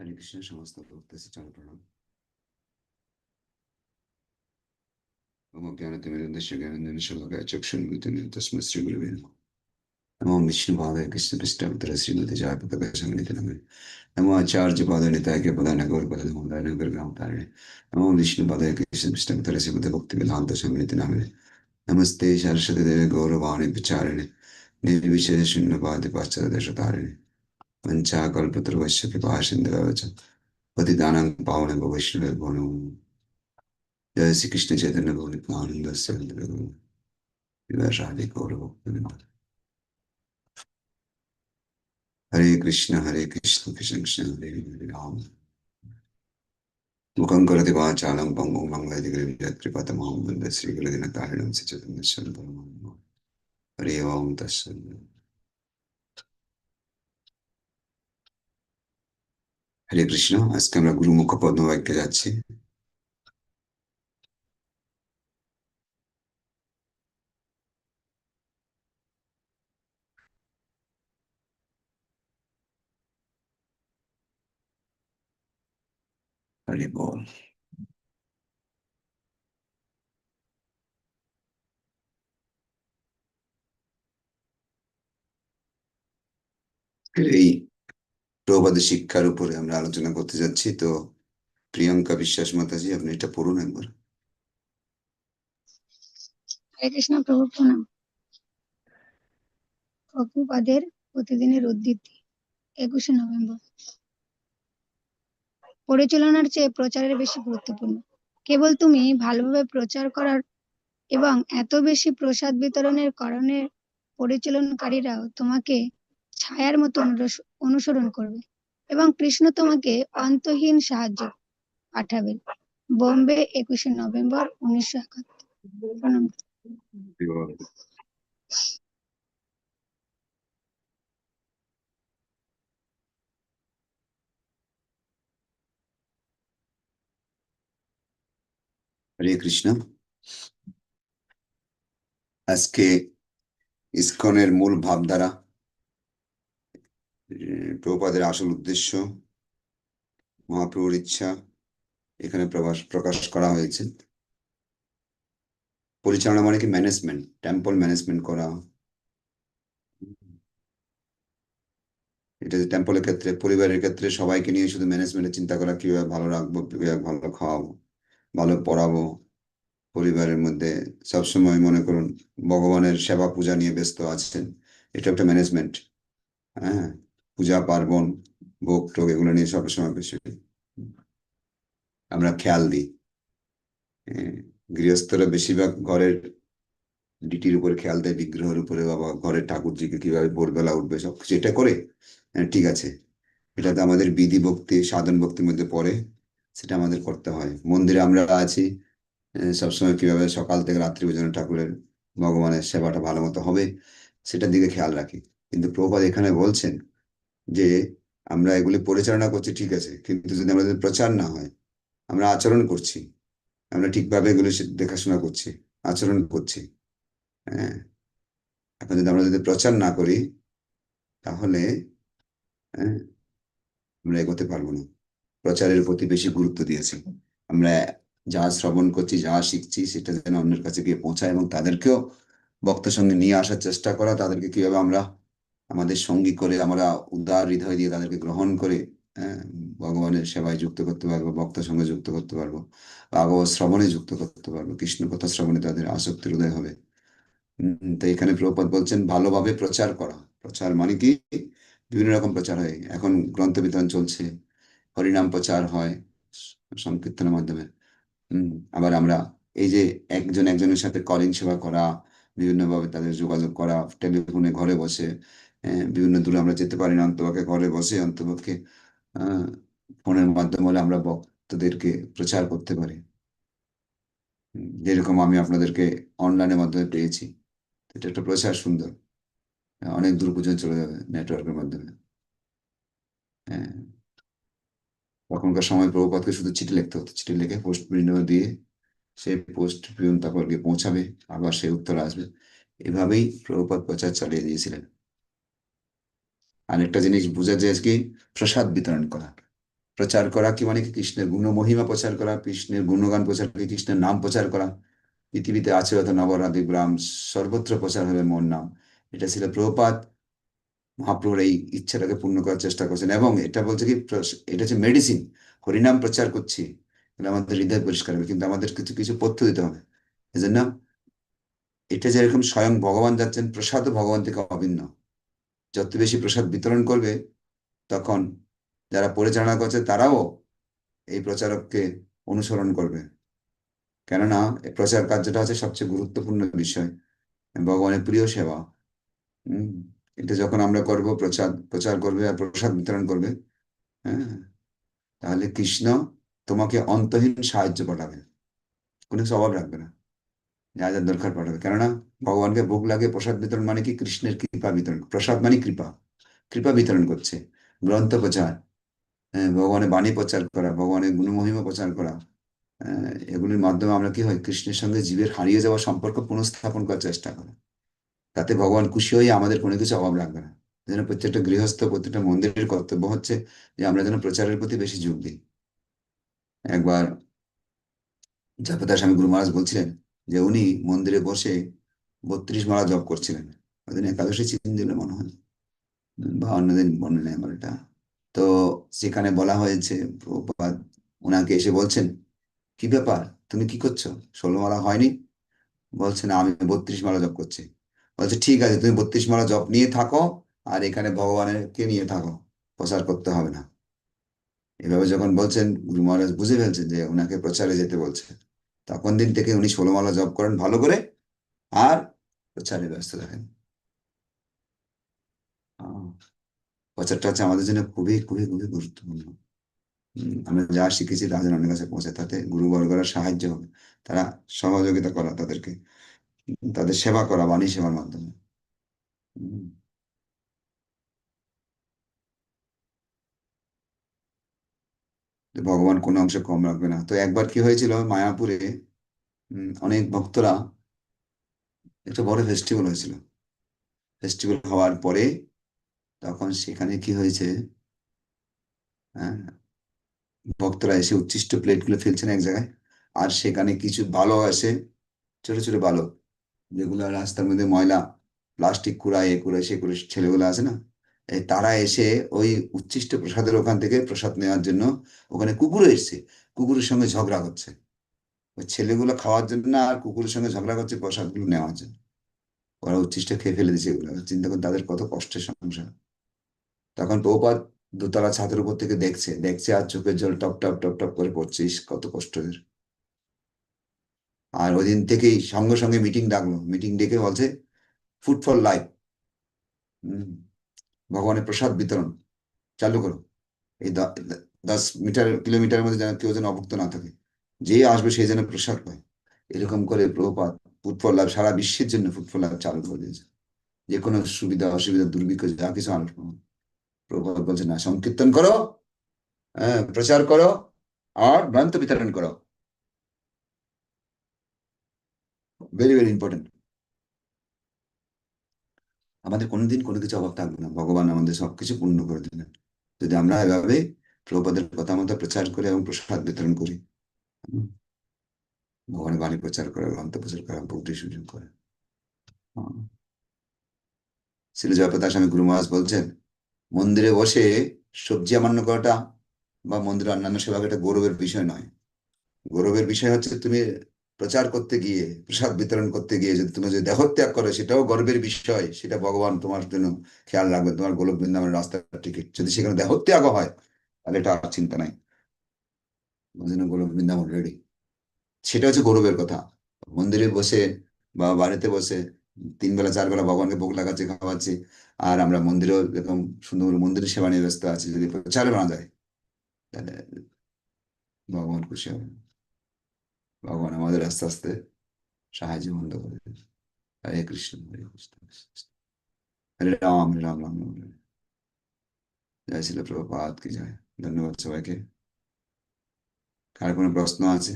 हरे कृष्ण समस्त भक्त से चरण प्रणाम ओम ज्ञानतिमिरन्दस्य ज्ञानन्दनिशलाकाय चक्षुन्मिलितं तस्मै श्रीगुरवे नमः नमो विष्णुपादाय कृष्णपृष्ठावतर श्रीमति जयपताकसंगीते नमः नमो आचार्यपादाय निताय के पदाय गौरपदाय नमोदाय नगरग्रामतारिणे नमो विष्णुपादाय कृष्णपृष्ठावतर श्रीमति भक्तिवेदान्त संगीते नमः नमस्ते सरस्वती देवे गौरवाणी विचारिणे निर्विशेष शून्यपादि पाश्चात्यदेशतारिणे वञ्चाकल्पतरुवश्य वैष्णवे भो नमो जय श्री कृष्ण चैतन्य नित्यानंद राधे गौरव हरे कृष्ण हरे कृष्ण कृष्ण कृष्ण हरे हरे राम मुखं करति वाचालं पङ्गुं वंदे श्रीगुरुदिनकारिणं सचतन्नश्वरं परमं हरे ओं হরে কৃষ্ণ আজকে আমরা গুরুমুখ পদ্মবাক্যে যাচ্ছি হরে বল এই প্রবাদী শিক্ষার উপরে আমরা আলোচনা করতে যাচ্ছি। তো প্রিয়াঙ্কা বিশ্বাস মাতাজি, আপনি এটা পড়ুন একবার। প্রভুপাদের প্রতিদিনের একুশে নভেম্বর। পরিচালনার চেয়ে প্রচারের বেশি গুরুত্বপূর্ণ। কেবল তুমি ভালোভাবে প্রচার করার এবং এত বেশি প্রসাদ বিতরণের কারণে পরিচালনকারীরাও তোমাকে ছায়ার মতো অনুসরণ করবে এবং কৃষ্ণ তোমাকে অন্তহীন সাহায্য পাঠাবেন। বোম্বে একুশে নভেম্বর উনিশশো একাত্তর। হরে কৃষ্ণ। আজকে ইস্কনের মূল ভাবধারা প্রভুপাদের আসল উদ্দেশ্য, মহাপ্রভুর ইচ্ছা, এখানে প্রকাশ প্রকাশ করা হয়েছে। পরিচালনা মানে কি? ম্যানেজমেন্ট টেম্পল ম্যানেজমেন্ট করা। এটা যে টেম্পলের ক্ষেত্রে, পরিবারের ক্ষেত্রে সবাইকে নিয়ে শুধু ম্যানেজমেন্টের চিন্তা করা, কীভাবে ভালো রাখব, কীভাবে ভালো খাওয়াবো, ভালো পড়াবো। পরিবারের মধ্যে সবসময় মনে করুন, ভগবানের সেবা পূজা নিয়ে ব্যস্ত আছেন। এটা একটা ম্যানেজমেন্ট হ্যাঁ? পূজা, পার্বণ, ভোগ টোগ এগুলো নিয়ে সবসময় বেশি আমরা খেয়াল দিই। গৃহস্থরা বেশিরভাগ ঘরের ডিটির উপরে খেয়াল দেয়, বিগ্রহের উপরে বাবা ঘরের ঠাকুরজিকে কীভাবে ভোরবেলা উঠবে সবকিছু এটা করে ঠিক আছে। এটা তো আমাদের বিধি ভক্তি সাধন ভক্তির মধ্যে পড়ে, সেটা আমাদের করতে হয়। মন্দিরে আমরা আছি সবসময় কীভাবে সকাল থেকে রাত্রি পর্যন্ত ঠাকুরের ভগবানের সেবাটা ভালো মতো হবে, সেটার দিকে খেয়াল রাখি। কিন্তু প্রভুপাদ এখানে বলছেন যে আমরা এগুলি পরিচালনা করছি, ঠিক আছে। কিন্তু যদি আমাদের প্রচার না হয়, আমরা আচরণ করছি, আমরা ঠিকভাবে এগুলো দেখাশোনা করছি, আচরণ করছি হ্যাঁ। এখন যদি আমরা যদি প্রচার না করি, তাহলে হ্যাঁ আমরা এগোতে পারব না। প্রচারের প্রতি বেশি গুরুত্ব দিয়েছি। আমরা যা শ্রবণ করছি, যা শিখছি, সেটা যেন অন্যের কাছে গিয়ে পৌঁছায় এবং তাদেরকেও বক্তার সঙ্গে নিয়ে আসার চেষ্টা করা, তাদেরকে কীভাবে আমরা আমাদের সঙ্গী করে আমরা উদার হৃদয় দিয়ে তাদেরকে গ্রহণ করে হ্যাঁ, ভগবানের সেবায় যুক্ত করতে পারব ভক্তের সঙ্গে যুক্ত করতে পারব ভাগবত শ্রবণে যুক্ত করতে পারব কৃষ্ণ কথা শ্রবণে তাদের আসক্তির উদয় হবে। তো এখানে প্রভুপাদ বলছেন ভালোভাবে প্রচার করা। প্রচার মানে কি? বিভিন্ন রকম প্রচার হয়। এখন গ্রন্থ বিতরণ চলছে হরিনাম প্রচার হয় সংকীর্তনের মাধ্যমে। আবার আমরা এই যে একজন একজনের সাথে কলিং সেবা করা বিভিন্নভাবে তাদের যোগাযোগ করা টেলিফোনে ঘরে বসে বিভিন্ন দূরে আমরা যেতে পারি না, অন্তপক্ষে ঘরে বসে, অন্তপক্ষে ফোনের মাধ্যমে হলে আমরা ভক্তদেরকে প্রচার করতে পারি। যেরকম আমি আপনাদেরকে অনলাইনের মাধ্যমে পেয়েছি। এটা একটা প্রচার সুন্দর। অনেক দূর পর্যন্ত চলে যাবে নেটওয়ার্কের মাধ্যমে। হ্যাঁ। তখনকার সময় প্রভুপাতকে শুধু চিঠি লিখতে হতো। চিঠি লিখে পোস্ট বিনিময় দিয়ে সেই পোস্ট পিয়ন তারপর গিয়ে পৌঁছাবে, আবার সেই উত্তর আসবে। এভাবেই প্রভুপাত প্রচার চালিয়ে দিয়েছিলেন। আরেকটা জিনিস বোঝা যায় কি প্রসাদ বিতরণ করা। প্রচার করা কি মানে কৃষ্ণের গুণ মহিমা প্রচার করা, কৃষ্ণের গুণগান প্রচার কি কৃষ্ণের নাম প্রচার করা। পৃথিবীতে আছে হয়তো নবরাধি গ্রাম, সর্বত্র প্রচার হবে মোর নাম। এটা ছিল প্রভুপাত মহাপ্রভুর এই ইচ্ছাটাকে পূর্ণ করার চেষ্টা করছেন এবং এটা বলছে কি এটা হচ্ছে মেডিসিন হরিনাম প্রচার করছি আমাদের হৃদয় পরিষ্কার হবে, কিন্তু আমাদের কিছু কিছু পথ্য দিতে হবে। এজন্য এটা যেরকম স্বয়ং ভগবান যাচ্ছেন প্রসাদ ভগবান থেকে অভিন্ন। যত বেশি প্রসাদ বিতরণ করবে, তখন যারা পরিচালনা করছে তারাও এই প্রচারককে অনুসরণ করবে। কেননা প্রচার কার্যটা হচ্ছে সবচেয়ে গুরুত্বপূর্ণ বিষয়, ভগবানের প্রিয় সেবা। এটা যখন আমরা করব, প্রচার প্রচার করবে আর প্রসাদ বিতরণ করবে হ্যাঁ তাহলে কৃষ্ণ তোমাকে অন্তহীন সাহায্য পাঠাবে। কোনো অভাব রাখবে না। যা যা দরকার পাঠাবে কেননা ভগবানকে ভোগ লাগে প্রসাদ বিতরণ মানে কি কৃষ্ণের কৃপা বিতরণ প্রসাদ মানে কৃপা কৃপা বিতরণ করছে গ্রন্থ প্রচার ভগবানের বাণী প্রচার করা ভগবানের গুণমহিমা প্রচার করা এগুলির মাধ্যমে আমরা কি হয় কৃষ্ণের সঙ্গে জীবের হারিয়ে যাওয়া সম্পর্ক পুনঃস্থাপন করার চেষ্টা করা তাতে ভগবান খুশি হয়ে আমাদের কোনো কিছু অভাব লাগবে না। যেন প্রত্যেকটা গৃহস্থ, প্রত্যেকটা মন্দিরের কর্তব্য হচ্ছে যে আমরা যেন প্রচারের প্রতি বেশি যোগ দিই। একবার জগদাস স্বামী গুরু মহারাজ বলছিলেন যে উনি মন্দিরে বসে বত্রিশ মালা জপ করছিলেন। ওদিন একাদশী চিন দিলে মনে হয়। বা অন্যদিন মনে নেই আমার এটা। তো সেখানে বলা হয়েছে, প্রভুপাদ ওনাকে এসে বলছেন, কি ব্যাপার? তুমি কি করছ? ষোলো মালা হয়নি? বলছে, না, আমি বত্রিশ মালা জপ করছি। বলছে, ঠিক আছে, তুমি বত্রিশ মালা জপ নিয়ে থাকো আর এখানে ভগবানেরকে নিয়ে থাকো। প্রচার করতে হবে না। এভাবে যখন বলছেন, গুরু মহারাজ বুঝে ফেলছেন যে ওনাকে প্রচারে যেতে বলছে। তখন দিন থেকে উনি ষোলো মালা জপ করেন ভালো করে, আর প্রচারে ব্যস্ত থাকেন। প্রচারটা হচ্ছে আমাদের জন্য খুবই খুবই খুবই গুরুত্বপূর্ণ। আমরা যা শিখেছি তা অনেক কাছে পৌঁছে তাতে গুরুবর্গরা সাহায্য হবে। তারা সহযোগিতা করা তাদেরকে, তাদের সেবা করা বাণী সেবার মাধ্যমে উম, যে ভগবান কোনো অংশে কম রাখবে না। তো একবার কি হয়েছিল মায়াপুরে অনেক ভক্তরা একটা বড় ফেস্টিভ্যাল হয়েছিল। ফেস্টিভ্যাল হওয়ার পরে তখন সেখানে কি হয়েছে হ্যাঁ ভক্তরা এসে উচ্ছিষ্ট প্লেটগুলো ফেলছেন এক জায়গায়, আর সেখানে কিছু বালক আছে ছোট ছোট বালক, যেগুলো রাস্তার মধ্যে ময়লা, প্লাস্টিক কুড়ায়, এ কুড়ায়, সে কুড়ায়, ছেলেগুলো আছে না? তারা এসে ওই উচ্ছিষ্ট প্রসাদের ওখান থেকে প্রসাদ নেওয়ার জন্য ওখানে কুকুরও এসছে। কুকুরের সঙ্গে ঝগড়া করছে। ওই ছেলেগুলো খাওয়ার জন্য আর কুকুরের সঙ্গে ঝগড়া করছে প্রসাদগুলো নেওয়ার জন্য। ওরা উচ্ছিষ্ট খেয়ে ফেলে দিচ্ছে এগুলো। চিন্তা করুন তাদের কত কষ্টের সংসার। তখন প্রভুপাত দোতলা ছাদের উপর থেকে দেখছে দেখছে আর চোখের জল টপ টপ টপ টপ করে পড়ছিস কত কষ্ট এদের। আর ওই দিন থেকেই সঙ্গে সঙ্গে মিটিং ডাকলো। মিটিং ডেকে বলছে ফুড ফর লাইফ ভগবানের প্রসাদ বিতরণ চালু করো। এই দশ মিটার, কিলোমিটারের মধ্যে যেন কেউ যেন অভুক্ত না থাকে। যে আসবে সেই যেন প্রসাদ পায়। এরকম করে প্রভুপাত ফুড লাভ সারা বিশ্বের জন্য ফুড লাভ চালু করে দিয়েছে। যে কোনো সুবিধা, অসুবিধা, দুর্ভিক্ষ, যা কিছু আলোচনা প্রভুপাত বলছে, না, সংকীর্তন করো হ্যাঁ প্রচার করো আর ভ্রান্ত বিতরণ করো। ভেরি ভেরি ইম্পর্টেন্ট আমাদের কোনোদিন কোনো কিছু অভাব থাকবে না। ভগবান আমাদের সবকিছু পূর্ণ করে দেবেন। যদি আমরা এভাবে প্রভুপাদের কথা মতো প্রচার করি এবং প্রসাদ বিতরণ করি ভগবানের বাণী প্রচার করে, গ্রন্থ প্রচার করে ভক্তি সুযোগ করে। শ্রী জয়প্রকাশ স্বামী গুরু মহারাজ বলছেন, মন্দিরে বসে সবজি আমান্য করাটা বা মন্দিরে অন্যান্য সেবা এটা গৌরবের বিষয় নয়। গৌরবের বিষয় হচ্ছে তুমি প্রচার করতে গিয়ে, প্রসাদ বিতরণ করতে গিয়ে যদি তুমি যদি দেহত্যাগ করো, সেটাও গর্বের বিষয়। সেটা ভগবান তোমার জন্য খেয়াল রাখবে তোমার গোলক বৃন্দাবনের রাস্তার টিকিট। যদি সেখানে দেহত্যাগ হয়, তাহলে এটা আর চিন্তা নাই। গোলক বৃন্দাবন রেডি সেটা হচ্ছে গৌরবের কথা। মন্দিরে বসে বা বাড়িতে বসে তিন বেলা, চার বেলা ভগবানকে ভোগ লাগাচ্ছে, খাওয়াচ্ছি, আর আমরা মন্দিরেও এরকম সুন্দর মন্দিরের সেবা নিয়ে ব্যস্ত আছি। যদি প্রচারে বানা যায়, তাহলে ভগবান খুশি হবে ভগবান আমাদের আস্তে আস্তে সাহায্য বন্ধ করে দেবে হরে কৃষ্ণ হরে কৃষ্ণ। হরে রাম রাম রাম রাম। জয় শিল প্রভুপাত কি জয় ধন্যবাদ সবাইকে কার কোনো প্রশ্ন আছে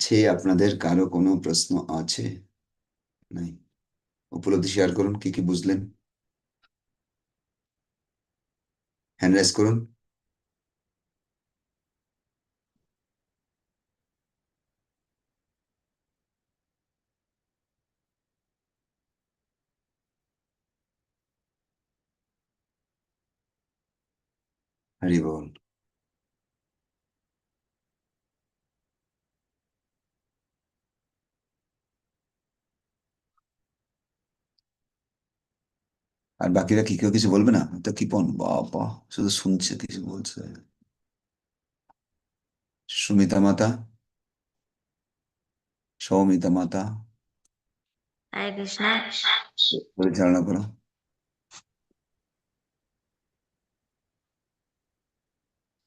যে আপনাদের কারও কোনো প্রশ্ন আছে? নাই। উপলব্ধি শেয়ার করুন, কি কি বুঝলেন? হ্যান্ড রাইজ করুন। হরি বল। আর বাকিরা কি কেউ কিছু বলবে না? তো কৃপন বাবা শুধু শুনছে কিছু বলছে। সুমিতা মাতা সৌমিতা মাতা। হরে কৃষ্ণ। পরিচালনা করো।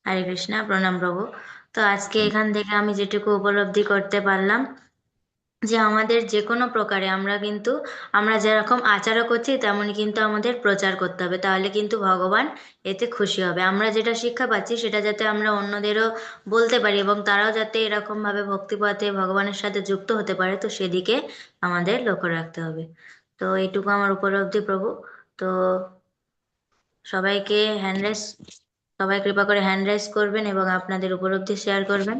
হরে কৃষ্ণ প্রণাম প্রভু। তো আজকে এখান থেকে আমি যেটুকু উপলব্ধি করতে পারলাম যে আমাদের যে কোনো প্রকারে আমরা কিন্তু, আমরা যেরকম আচারও করছি তেমনই কিন্তু আমাদের প্রচার করতে হবে। তাহলে কিন্তু ভগবান এতে খুশি হবে। আমরা যেটা শিক্ষা পাচ্ছি সেটা যাতে আমরা অন্যদেরও বলতে পারি এবং তারাও যাতে এরকমভাবে ভক্তিপথে ভগবানের সাথে যুক্ত হতে পারে, তো সেদিকে আমাদের লক্ষ্য রাখতে হবে। তো এইটুকু আমার উপলব্ধি প্রভু। তো সবাইকে হ্যান্ড রাইজ সবাই কৃপা করে হ্যান্ড রাইজ করবেন এবং আপনাদের উপলব্ধি শেয়ার করবেন।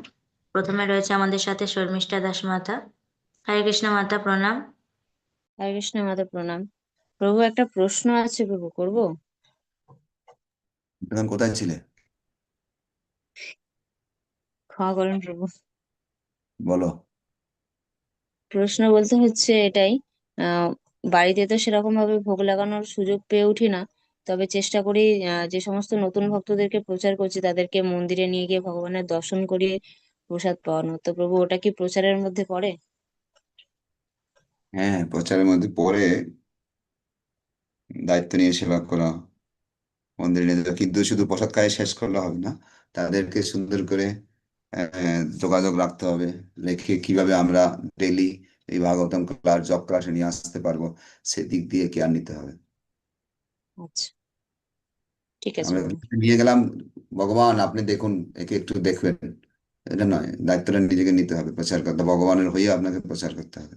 প্রথমে রয়েছে আমাদের সাথে শর্মিষ্ঠা দাস মাতা হরে কৃষ্ণ মাতা প্রণাম হরে কৃষ্ণ মাতা প্রণাম প্রভু একটা প্রশ্ন আছে প্রভু করব? কোথায় ছিলে? ক্ষমা করেন প্রভু। বলো। প্রশ্ন বলতে হচ্ছে এটাই আহ বাড়িতে তো সেরকম ভাবে ভোগ লাগানোর সুযোগ পেয়ে উঠি না তবে চেষ্টা করি আহ, যে সমস্ত নতুন ভক্তদেরকে প্রচার করছি তাদেরকে মন্দিরে নিয়ে গিয়ে ভগবানের দর্শন করিয়ে প্রসাদ পাওয়ানো তো প্রভু ওটা কি প্রচারের মধ্যে পড়ে? হ্যাঁ প্রচারের মধ্যে পরে দায়িত্ব নিয়ে সেবা করা মন্দিরে নিয়ে যাওয়া। কিন্তু শুধু প্রসাদ খাই শেষ করলে হবে না তাদেরকে সুন্দর করে আহ, যোগাযোগ রাখতে হবে রেখে কীভাবে আমরা ডেলি এই ভাগবতম ক্লাস জব ক্লাসে নিয়ে আসতে পারব সেদিক দিয়ে কেয়ার নিতে হবে। আচ্ছা। ঠিক আছে। আমরা নিয়ে গেলাম। ভগবান আপনি দেখুন একে একটু দেখবেন। এটা নয় দায়িত্বটা নিজেকে নিতে হবে প্রচার করতে ভগবানের হয়ে আপনাকে প্রচার করতে হবে।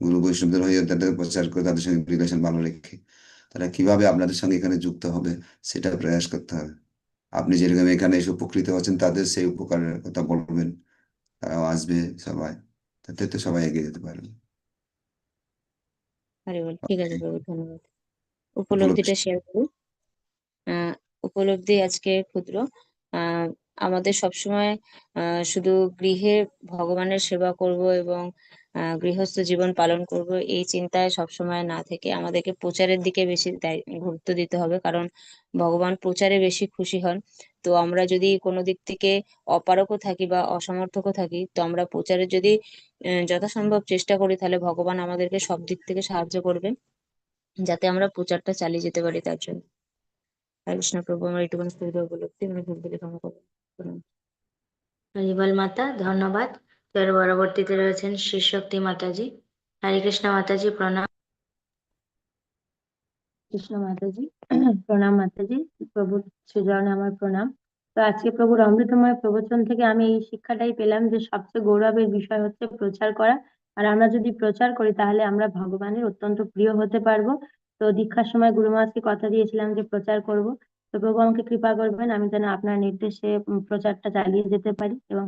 গুরু বৈষ্ণবদের হয়ে তাদের প্রচার করে তাদের সঙ্গে রিলেশন ভালো রেখে তারা কীভাবে আপনাদের সঙ্গে এখানে যুক্ত হবে সেটা প্রয়াস করতে হবে। আপনি যেরকম এখানে এসে উপকৃত হচ্ছেন তাদের সেই উপকারের কথা বলবেন। তারাও আসবে সবাই তাতে তো সবাই এগিয়ে যেতে পারবে। ঠিক আছে প্রভু ধন্যবাদ। উপলব্ধিটা শেয়ার করুন। উপলব্ধি আজকে ক্ষুদ্র। আহ আমাদের সবসময় শুধু গৃহে ভগবানের সেবা করব এবং গৃহস্থ জীবন পালন করব, এই চিন্তায় সবসময় না থেকে আমাদেরকে প্রচারের দিকে বেশি গুরুত্ব দিতে হবে। কারণ ভগবান প্রচারে বেশি খুশি হন। তো আমরা যদি কোনো দিক থেকে অপারগও থাকি বা অসমর্থকও থাকি, তো আমরা প্রচারের যদি যথাসম্ভব চেষ্টা করি, তাহলে ভগবান আমাদেরকে সব দিক থেকে সাহায্য করবেন যাতে আমরা প্রচারটা চালিয়ে যেতে পারি তার জন্য। কৃষ্ণ প্রভু, আমার এইটুকুন সুবিধা উপলব্ধি। আমি ভুল থেকে ক্ষমা করব। হরিবল মাতা, ধন্যবাদ। এর পরবর্তীতে রয়েছেন শক্তি মাতাজি। হরে কৃষ্ণ মাতাজি, প্রণাম। কৃষ্ণ মাতাজি, প্রণাম মাতাজি। প্রভুর শ্রীচরণে আমার প্রণাম। তো আজকে প্রভুর অমৃতময় প্রবচন থেকে আমি এই শিক্ষাটাই পেলাম যে সবচেয়ে গৌরবের বিষয় হচ্ছে প্রচার করা। আর আমরা যদি প্রচার করি, তাহলে আমরা ভগবানের অত্যন্ত প্রিয় হতে পারব। তো দীক্ষার সময় গুরু মহারাজকে কথা দিয়েছিলাম যে প্রচার করব। তো প্রভু আমাকে কৃপা করবেন আমি যেন আপনার নির্দেশে প্রচারটা চালিয়ে যেতে পারি এবং